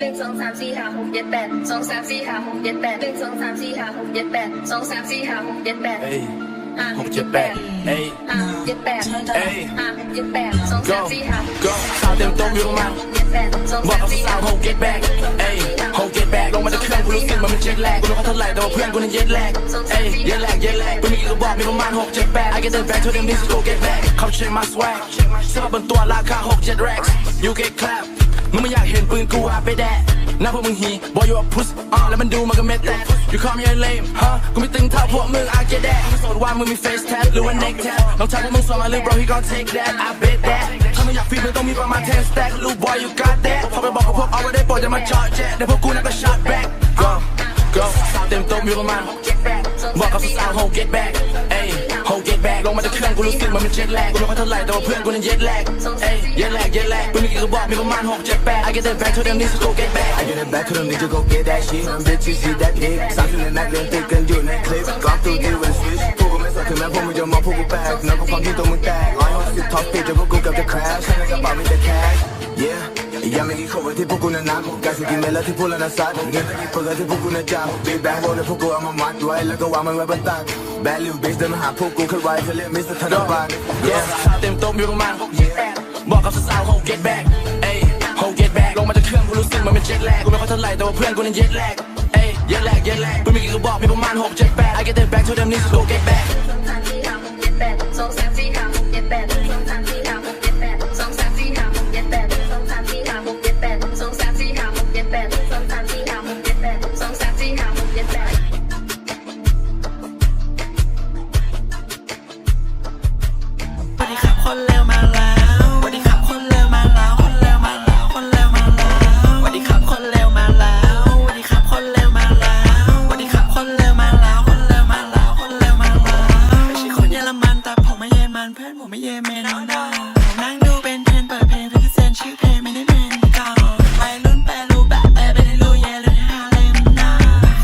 หนึ่งสองสามสี่ห้าหกเจ็ดแปดสองสามสี่ห้าหกเจ็ดแปดหนึ่งสองสามสี่ห้าหกเจ็ดแปดสองสามสี่ห้าหกเจ็ดแปดเอ้ยห้าหกเจ็ดแปดเอ้ยห้าเจ็ดแปดเอ้ยห้าเจ็ดแปดสองสา go มสี่ห้าหก go สาวเต็มโต๊ะอยู่ประมาณเจ็ดแปดสองบอกสามกับสี่สาห้าวโฮเก็ตแบ็กเอ้ยโฮเก็ตแบ็กลงมาจากเครื่องกูรู้สึกมันเป็นเจ็ตแลกกูรู้ว่าเท่าไหร่แต่ว่าเพื่อนกูนั้นเย็ดแลกเอ้ยเย็ดแลกเย็ดแลกกูมีกี่กระบอกมีประมาณหกเจ็ดแปด I get that back to them niggas go get back เขาเช็ค my swag เสื้อบนตัวราคาหกเจ็ด racks you get clap มึงไม่อยากเห็นปืนกูอาไปแดกหน้าพวกมึงฮี boy you a puss อ่าแล้วมันดูมันก็เม็ดแตก you call me a lame ฮะกูไม่ตึงเท่าพวกมึง I get that มึงโสดว่ามึงมี face tap หรือว่า neck tap ลองทักว่ามึงสวยมาหรือ bro he gon' take that I bet that ถ้ามึงอยากฟีดมึงต้องมีประมาณ 10 stack ลูก boy you got that พอไปบอกกับพวกเอาไว้ได้โปรดอย่ามาจอดแจ๊เดี๋ยวพวกกูนั่นก็ shot back go go สาวเต็มโต๊ะมีประมาณเจ็ดแปดสองบอกสามกับสี่สาว ho get back เอ้ ย ho get back ลงมาจากเครื่องกูรู้สึกมันเป็นเจ็ตแลกกูรู้ว่าเท่าไหร่แต่ว่าเพื่อนกูนั้นเย็ดแลกเอ้ยเย็ดแลกเย็ดแลกกูมีกี่กระบอกมีประมาณหกเจ็ดแปด I get that back to them niggas go get back I get it back to them niggas go get that shit Them bitches see that dick สามสิบในนักเรียนติดกันอยู่ใน ยังไม่กี่คนที่พวกกูนั้นนับการสกินเมลที่พวกเรานั้นซัดเงินที่เปิดที่พวกกูนั้นจับ Big Bang โบนพวกกูเอามามัดไว้แล้วก็วางมันไว้บนตัก Bad little bitch เดินมาหาพวกกูแค่ไว้เพื่อเรียกมิสเตอร์ธนบัตร yeah สาวเต็มโต๊ะมีประมาณบอกกับสาว ho get back เอ้ย ho get back ลงมาจากเครื่องกูรู้สึกมันเป็นเจ็ตแลกกูไม่ค่อยเท่าไหร่แต่ว่าเพื่อนกูนั้นเย็ดแลกเอ้ยเย็ดแลกเย็ดแลกกูมีกี่กระบอกมีประมาณหกเจ็ดแปด I get that back to them niggas go get back นั่งดูเป็นเทรนเปิดเพลงพิเศษชื่อเพลงไม่ได้เป็นก่าวัยรุ่นแปรรูปแบบแปรไปในรูเยลุนฮาเลมน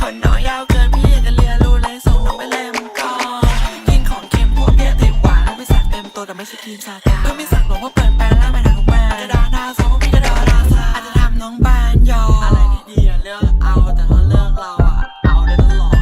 คนน้อยยาวเกินพี่อยากจะเลียรูเลส่งน้องไปเลมก่อนกินของเค็มพวกเนี้ยติหวานต้องไปสักเต็มตัวแต่ไม่ใช่ครีมสากาต้อไม่สักหลงว่าเปิดแปลงร่างมาหนังแหวนกระดาษดาวสองพี่กะดาษาวสาอาจจะทำน้องบานยออะไรที่ดีอะเลือกเอาแต่ถ้าเลือกเราอะเอาได้ตลอด